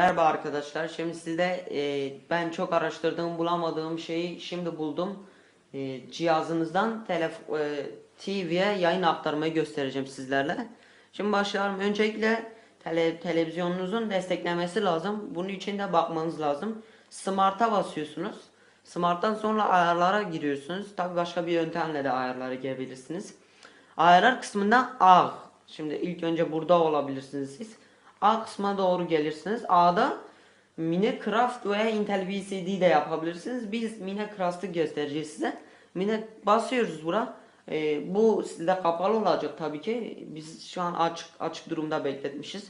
Merhaba arkadaşlar. Şimdi size e, ben çok araştırdığım bulamadığım şeyi şimdi buldum. E, cihazınızdan telef e, TV'ye yayın aktarmayı göstereceğim sizlerle. Şimdi başlayalım. Öncelikle tele televizyonunuzun desteklemesi lazım. Bunun için de bakmanız lazım. Smart'a basıyorsunuz. Smart'tan sonra ayarlara giriyorsunuz. Tabi başka bir yöntemle de ayarlara girebilirsiniz. Ayarlar kısmında A. Şimdi ilk önce burada olabilirsiniz siz. A kısmına doğru gelirsiniz. A'da Minecraft veya Intel VCD de yapabilirsiniz. Biz Minecraft'ı göstereceğiz size. Mine basıyoruz bura. Ee, bu sizde kapalı olacak tabii ki. Biz şu an açık açık durumda bekletmişiz.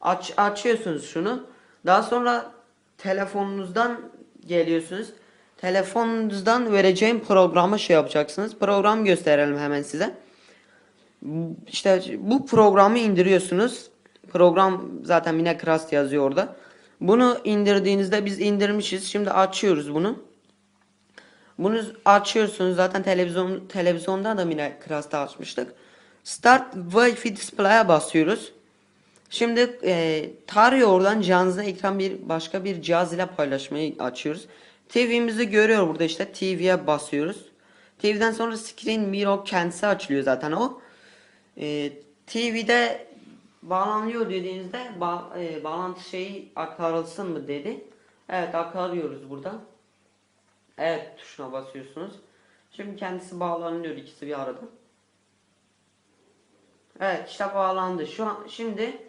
Aç açıyorsunuz şunu. Daha sonra telefonunuzdan geliyorsunuz. Telefonunuzdan vereceğim programı şey yapacaksınız. Program gösterelim hemen size. İşte bu programı indiriyorsunuz. Program zaten Minecraft yazıyor orada. Bunu indirdiğinizde biz indirmişiz. Şimdi açıyoruz bunu. Bunu açıyorsunuz. Zaten televizyon televizyonda da Minecraft'ı açmıştık. Start Wi-Fi Display'e basıyoruz. Şimdi e, tarıyor oradan cihazınızda ekran bir başka bir cihaz ile paylaşmayı açıyoruz. TV'mizi görüyor burada işte TV'ye basıyoruz. TV'den sonra Screen Mirror kendisi açılıyor zaten o. E, TV'de bağlanıyor dediğinizde ba e, bağlantı şeyi aktarılsın mı dedi. Evet aktarıyoruz burada. Evet tuşuna basıyorsunuz. Şimdi kendisi bağlanıyor ikisi bir arada. Evet işte bağlandı. Şu an şimdi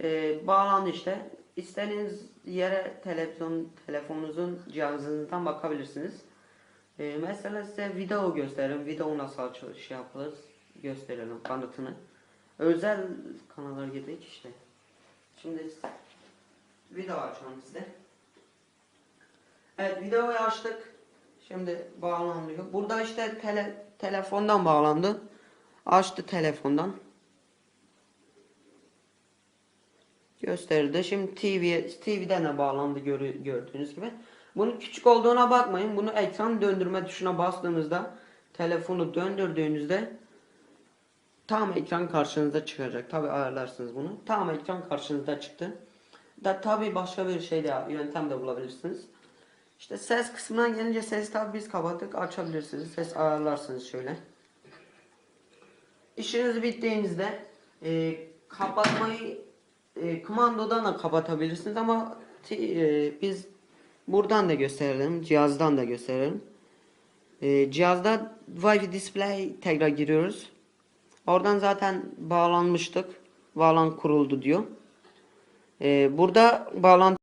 e, bağlandı işte. İstediğiniz yere televizyon telefonunuzun cihazınızdan bakabilirsiniz. E, mesela size video gösteririm. Video nasıl şey yapılır gösterelim kanıtını. Özel kanallara girdik işte. Şimdi video açalım size. Evet videoyu açtık. Şimdi bağlanıyor. Burada işte tele, telefondan bağlandı. Açtı telefondan. Gösterdi. Şimdi TV TV'den de bağlandı gördüğünüz gibi. Bunun küçük olduğuna bakmayın. Bunu ekran döndürme tuşuna bastığınızda telefonu döndürdüğünüzde tam ekran karşınıza çıkacak. Tabi ayarlarsınız bunu. Tam ekran karşınıza çıktı. Da tabi başka bir şey de yöntem de bulabilirsiniz. İşte ses kısmına gelince ses tabi biz kapattık açabilirsiniz. Ses ayarlarsınız şöyle. İşiniz bittiğinizde e, kapatmayı e, kumandodan da kapatabilirsiniz ama e, biz buradan da gösterelim. Cihazdan da gösterelim. E, cihazda Wi-Fi display tekrar giriyoruz. Oradan zaten bağlanmıştık. Bağlan kuruldu diyor. E, burada bağlantı